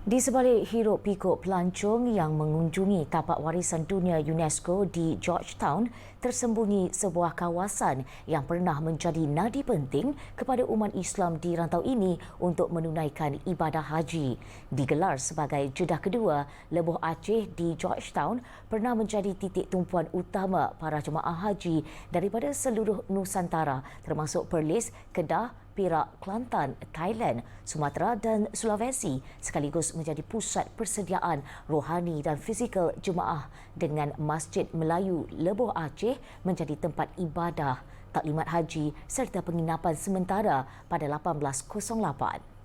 Di sebalik hiruk pikuk pelancong yang mengunjungi tapak warisan dunia UNESCO di Georgetown, tersembunyi sebuah kawasan yang pernah menjadi nadi penting kepada umat Islam di rantau ini untuk menunaikan ibadah haji. Digelar sebagai jedah kedua, Lebuh Aceh di Georgetown pernah menjadi titik tumpuan utama para jemaah haji daripada seluruh Nusantara termasuk Perlis, Kedah, Perak, Kelantan, Thailand, Sumatera dan Sulawesi sekaligus menjadi pusat persediaan rohani dan fizikal jemaah dengan Masjid Melayu Lebuh Aceh menjadi tempat ibadah, taklimat haji serta penginapan sementara pada 1808.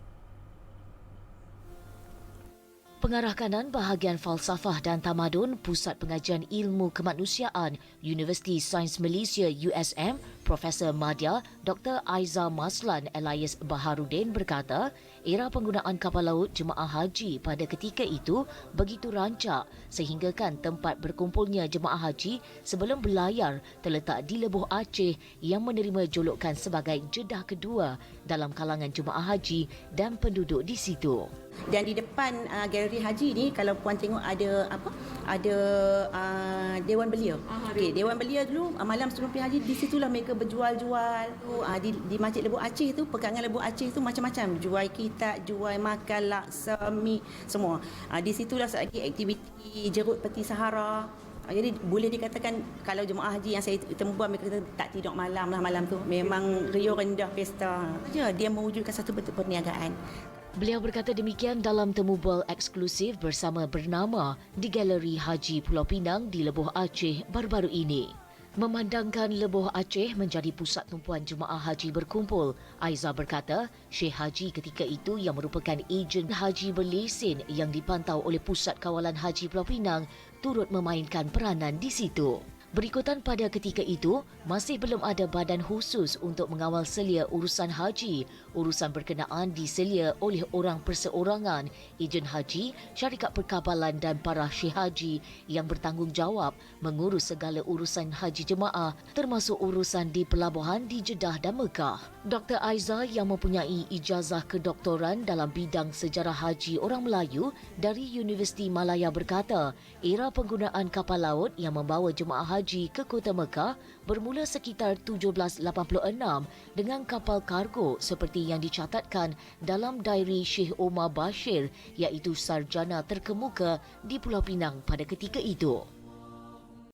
Pengarah kanan bahagian falsafah dan tamadun Pusat Pengajian Ilmu Kemanusiaan Universiti Sains Malaysia USM Profesor Madya Dr. Aiza Maslan Elias Baharudin berkata era penggunaan kapal laut jemaah haji pada ketika itu begitu rancak sehinggakan tempat berkumpulnya jemaah haji sebelum berlayar terletak di Lebuh Aceh yang menerima julukan sebagai jedah kedua dalam kalangan jemaah haji dan penduduk di situ. Dan di depan uh, galeri haji ni kalau puan tengok ada apa? Ada uh, dewan belia. Okey, dewan belia dulu uh, malam sebelum pergi haji di situlah mereka berjual-jual. Uh, di di Masjid Lebuh Aceh tu, pegangan Lebuh Aceh tu macam-macam. Jual kitab, jual makan laksa, mi semua. Uh, di situlah lagi aktiviti jerut peti Sahara. Uh, Jadi boleh dikatakan kalau jemaah haji yang saya tembuan mereka kata tak tidur malam lah malam tu. Memang riuh rendah pesta. Dia mewujudkan satu bentuk perniagaan. Beliau berkata demikian dalam temu bual eksklusif bersama bernama di Galeri Haji Pulau Pinang di Lebuh Aceh baru-baru ini. Memandangkan Lebuh Aceh menjadi pusat tumpuan jemaah haji berkumpul, Aiza berkata Syekh Haji ketika itu yang merupakan ejen haji berlesen yang dipantau oleh Pusat Kawalan Haji Pulau Pinang turut memainkan peranan di situ. Berikutan pada ketika itu, masih belum ada badan khusus untuk mengawal selia urusan haji. Urusan berkenaan diselia oleh orang perseorangan, ejen haji, syarikat perkabalan dan para syekh haji yang bertanggungjawab mengurus segala urusan haji jemaah termasuk urusan di pelabuhan di Jeddah dan Mekah. Dr. Aiza yang mempunyai ijazah kedoktoran dalam bidang sejarah haji orang Melayu dari Universiti Malaya berkata, era penggunaan kapal laut yang membawa jemaah haji haji ke Kota Mekah bermula sekitar 1786 dengan kapal kargo seperti yang dicatatkan dalam diary Syekh Omar Bashir iaitu sarjana terkemuka di Pulau Pinang pada ketika itu.